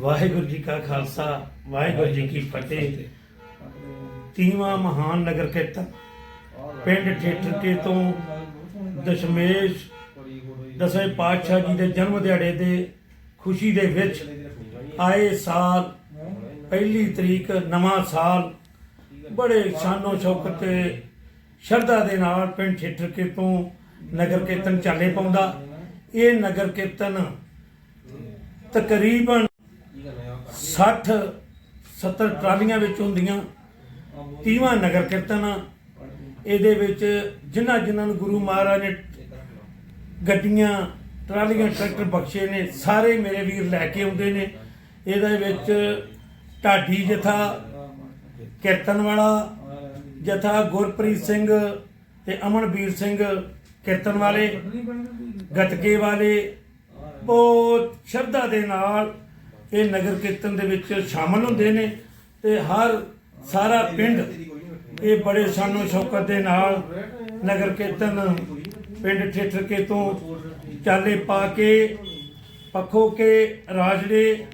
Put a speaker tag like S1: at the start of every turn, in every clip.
S1: ਵਾਹਿਗੁਰੂ ਜੀ ਕਾ ਖਾਲਸਾ, ਵਾਹਿਗੁਰੂ ਜੀ ਕੀ ਫਤਿਹ। ਤੀਵਾਂ ਮਹਾਨ ਨਗਰ ਕੀਰਤਨ, ਪਿੰਡ ਠੇਠਕੇ ਤੋਂ ਦਸ਼ਮੇਸ਼ ਦਸਵੇਂ ਪਾਤਸ਼ਾਹ ਜੀ ਦੇ ਜਨਮ ਦਿਹਾੜੇ ਦੇ ਖੁਸ਼ੀ ਦੇ ਵਿੱਚ ਆਏ ਸਾਲ, ਪਹਿਲੀ ਤਰੀਕ ਨਵਾਂ ਸਾਲ, ਬੜੇ ਸ਼ਾਨੋ ਸ਼ੌਕਤ ਤੇ ਸ਼ਰਧਾ ਦੇ ਨਾਲ ਪਿੰਡ ਠੇਠਕੇ ਤੋਂ ਨਗਰ ਕੀਰਤਨ ਚਾਲੇ ਪਾਉਂਦਾ। ਇਹ ਨਗਰ ਕੀਰਤਨ ਤਕਰੀਬਨ 60 70 ਟਰਾਲੀਆਂ ਵਿੱਚ ਹੁੰਦੀਆਂ, ਤੀਵਾਂ ਨਗਰ ਕੀਰਤਨ ਆ। ਇਹਦੇ ਵਿੱਚ ਜਿਨ੍ਹਾਂ ਜਿਨ੍ਹਾਂ ਨੂੰ ਗੁਰੂ ਮਹਾਰਾਜ ਨੇ ਗੱਡੀਆਂ, ਟਰਾਲੀਆਂ, ਟਰੈਕਟਰ ਬਖਸ਼ੇ ਨੇ, ਸਾਰੇ ਮੇਰੇ ਵੀਰ ਲੈ ਕੇ ਆਉਂਦੇ ਨੇ ਇਹਦੇ ਵਿੱਚ ਢਾਡੀ ਜਥਾ, ਕੀਰਤਨ ਵਾਲਾ, ਜਥਾ ਗੁਰਪ੍ਰੀਤ ਸਿੰਘ ਤੇ ਅਮਨਵੀਰ ਸਿੰਘ ਕੀਰਤਨ ਵਾਲੇ, ਗਤਕੇ ਵਾਲੇ, ਬਹੁਤ ਸ਼ਰਧਾ ਦੇ ਨਾਲ ਇਹ ਨਗਰ ਕੀਰਤਨ ਦੇ ਵਿੱਚ ਸ਼ਾਮਲ ਹੁੰਦੇ ਨੇ ਤੇ ਹਰ ਸਾਰਾ ਪਿੰਡ ਇਹ ਬੜੇ ਸਾਨੂੰ ਸ਼ੌਕਤ ਦੇ ਨਾਲ ਨਗਰ ਕੀਰਤਨ ਪਿੰਡ ਠੇਠਰਕੇ ਤੋਂ ਚਾਲੇ ਪਾ ਕੇ, ਪੱਖੋ ਕੇ, ਰਾਜੜੇ,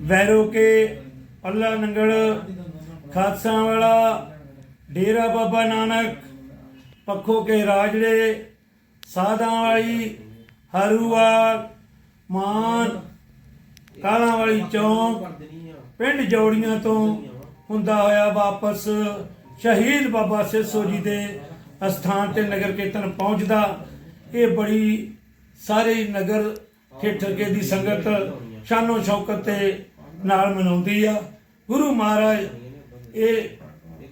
S1: ਵੈਰੋ ਕੇ ਅੱਲਾ ਨੰਗਲ ਖਾਦਸਾ ਵਾਲਾ, ਡੇਰਾ ਬਾਬਾ ਨਾਨਕ, ਪੱਖੋ ਕੇ ਰਾਜੜੇ, ਸਾਧਾਂ ਵਾਲੀ, ਹਰੂਵਾਲ, ਮਾਨ ਕਾਲਾਂ ਵਾਲੀ ਚੌਂਕ ਪਿੰਡ ਜੋੜੀਆਂ ਤੋਂ ਹੁੰਦਾ ਹੋਇਆ ਵਾਪਸ ਸ਼ਹੀਦ ਬਾਬਾ ਸਿੱਸੋ ਜੀ ਦੇ ਅਸਥਾਨ ਤੇ ਨਗਰ ਕੀਰਤਨ ਪਹੁੰਚਦਾ। ਇਹ ਬੜੀ ਸਾਰੇ ਨਗਰ ਠੇਠਰਕੇ ਦੀ ਸੰਗਤ ਸ਼ਾਨੋ ਸ਼ੌਕਤ ਤੇ ਨਾਲ ਮਨਾਉਂਦੀ ਆ। ਗੁਰੂ ਮਹਾਰਾਜ ਇਹ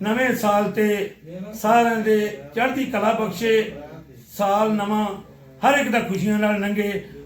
S1: ਨਵੇਂ ਸਾਲ ਤੇ ਸਾਰਿਆਂ ਦੇ ਚੜ੍ਹਦੀ ਕਲਾ ਬਖਸ਼ੇ ਸਾਲ ਨਵਾਂ ਹਰ ਇੱਕ ਦਾ ਖੁਸ਼ੀਆਂ ਨਾਲ ਲੰਘੇ